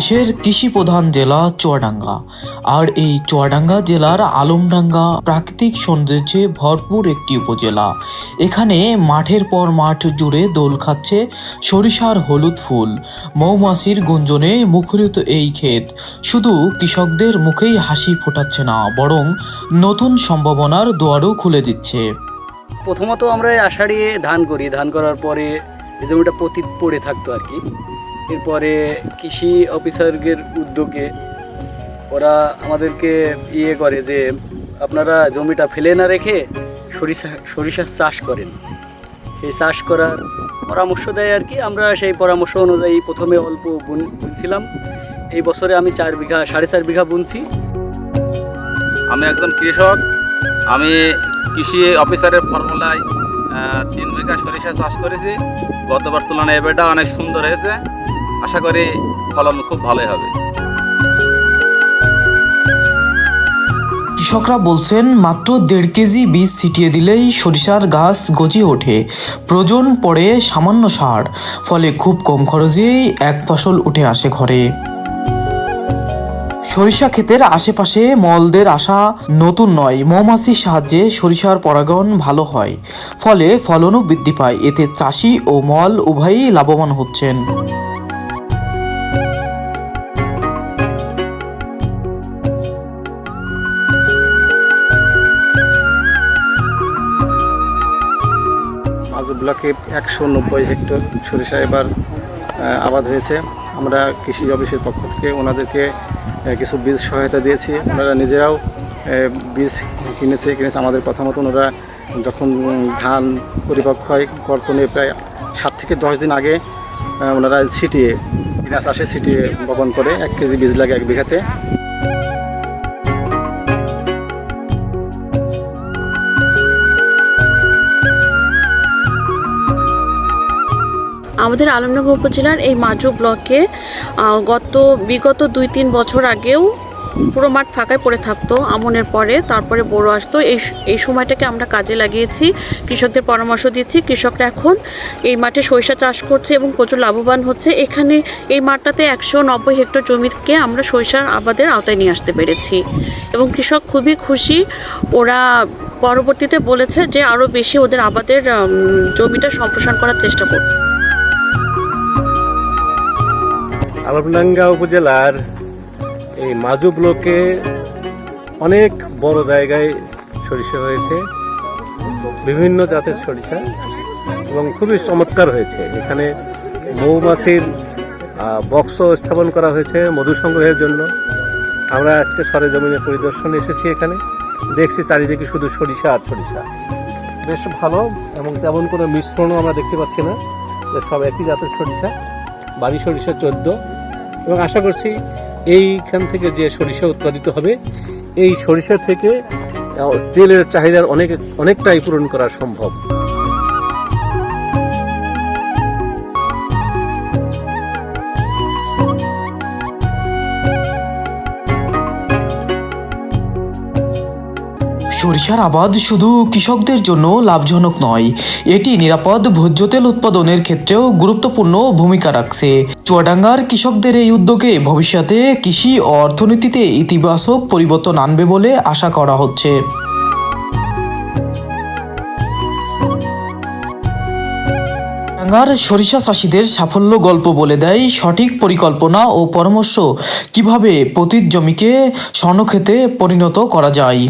দেশের কৃষি প্রধান জেলা চুয়াডাঙ্গা। আর এই চুয়াডাঙ্গা জেলার আলমডাঙ্গা প্রাকৃতিক সৌন্দর্যে ভরপুর একটি উপজেলা। এখানে মাঠের পর মাঠ জুড়ে দোল খাচ্ছে সরিষার হলুদ ফুল। মৌমাছির গুঞ্জনে মুখরিত এই ক্ষেত। শুধু কৃষকদের মুখেই হাসি ফোটাচ্ছে না, বরং নতুন সম্ভাবনার দুয়ারও খুলে দিচ্ছে। প্রথমত আমরা এই আষাঢ়িয়ে ধান করি। ধান করার পরে জমিটা পতিত পড়ে থাকতো আর কি। এরপরে কৃষি অফিসারদের উদ্যোগে ওরা আমাদেরকে ইয়ে করে যে আপনারা জমিটা ফেলে না রেখে সরিষা, সরিষার চাষ করেন। সেই চাষ করার পরামর্শ দেয় আর কি। আমরা সেই পরামর্শ অনুযায়ী প্রথমে অল্প বুন বুনছিলাম। এই বছরে আমি চার বিঘা, সাড়ে চার বিঘা বুনছি। আমি একজন কৃষক। আমি কৃষি অফিসারের ফর্মুলায় তিন বিঘা সরিষা চাষ করেছি। গতবার তুলনায় এবারটা অনেক সুন্দর হয়েছে। আশা করি ফলন খুব ভালোই হবে। কৃষকরা বলছেন, মাত্র দেড় কেজি বীজ ছিটিয়ে দিলেই সরিষার গাছ গজিয়ে ওঠে। প্রয়োজন পড়ে সামান্য সার, ফলে খুব কম খরচেই এক ফসল উঠে আসে ঘরে। সরিষা ক্ষেতের আশেপাশে মলদের আসা নতুন নয়, মৌমাছির সাহায্যে সরিষার পরাগণ ভালো হয়। ফলে ফলনও বৃদ্ধি পায়, এতে চাষি ও মল উভয়ই লাভবান হচ্ছেন। ব্লকে একশো নব্বই হেক্টর সরিষা এবার আবাদ হয়েছে। আমরা কৃষি অফিসের পক্ষ থেকে ওনাদেরকে কিছু বীজ সহায়তা দিয়েছি। ওনারা নিজেরাও বীজ কিনেছে কিনেছে আমাদের কথা মতন ওরা যখন ধান পরিপক্ক হয়, কর্তনে প্রায় সাত থেকে দশ দিন আগে ওনারা ছিটিয়ে বিনা চাষে ছিটিয়ে বপন করে, এক কেজি বীজ লাগে এক বিঘাতে। আমাদের আলমনগর উপজেলার এই মাজু ব্লকে গত বিগত দুই তিন বছর আগেও পুরো মাঠ ফাঁকায় পড়ে থাকতো আমনের পরে, তারপরে বড় আসতো। এই এই সময়টাকে আমরা কাজে লাগিয়েছি, কৃষকদের পরামর্শ দিচ্ছি কৃষকরা এখন এই মাঠে সরিষা চাষ করছে এবং প্রচুর লাভবান হচ্ছে। এখানে এই মাঠটাতে একশো নব্বই হেক্টর জমিকে আমরা সরিষার আবাদের আওতায় নিয়ে আসতে পেরেছি এবং কৃষক খুবই খুশি। ওরা পরবর্তীতে বলেছে যে আরও বেশি ওদের আবাদের জমিটা সম্প্রসারণ করার চেষ্টা করবে আলমডাঙ্গা উপজেলার এই মাজু ব্লকে অনেক বড় জায়গায় সরিষা হয়েছে বিভিন্ন জাতের সরিষা এবং খুবই চমৎকার হয়েছে। এখানে মৌমাছির আহ, বক্স স্থাপন করা হয়েছে মধু সংগ্রহের জন্য। আমরা আজকে সরেজমিনে পরিদর্শনে এসেছি এখানে। দেখছি চারিদিকে শুধু সরিষা আর সরিষা। বেশ ভালো এবং তেমন কোনো মিশ্রণও আমরা দেখতে পাচ্ছি না। যে সব একই জাতের সরিষা। বাড়ি সরিষা চোদ্দ। এবং আশা করছি এইখান থেকে যে সরিষা উৎপাদিত হবে, এই সরিষা থেকে তেলের চাহিদার অনেক, অনেকটাই পূরণ করা সম্ভব। সরিষার আবাদ শুধু কৃষকদের জন্য লাভজনক নয়, এটি নিরাপদ ভোজ্য তেল উৎপাদনের ক্ষেত্রেও গুরুত্বপূর্ণ ভূমিকা রাখছে। চুয়াডাঙ্গার কৃষকদের এই উদ্যোগে ভবিষ্যতে কৃষি ও অর্থনীতিতে ইতিবাচক পরিবর্তন আনবে বলে আশা করা হচ্ছে। সরিষা চাষিদের সাফল্য গল্প বলে দেয় সঠিক পরিকল্পনা ও পরামর্শ কীভাবে পতিত জমিকে স্বর্ণক্ষেতে পরিণত করা যায়।